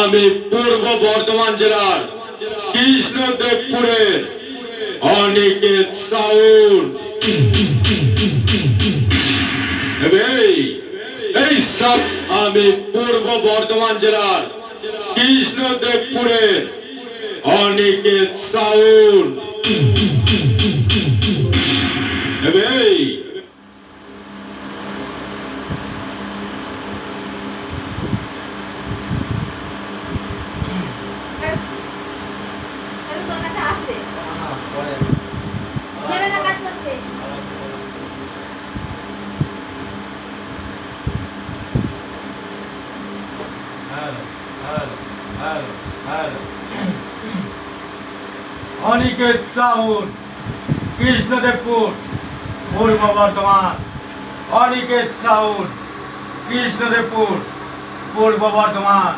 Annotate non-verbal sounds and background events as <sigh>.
আমি পূর্ব বর্ধমান জেলার কৃষ্ণদেবপুরের অনিকেত সাউন্ড এই সব আমি পূর্ব বর্ধমান জেলার কৃষ্ণদেবপুরের অনিকেত সাউন্ড এই <coughs> অনিকেত সাউন কৃষ্ণদেবপুর পূর্ব বর্ধমান অনিকেত সাউন কৃষ্ণদেবপুর পূর্ব বর্ধমান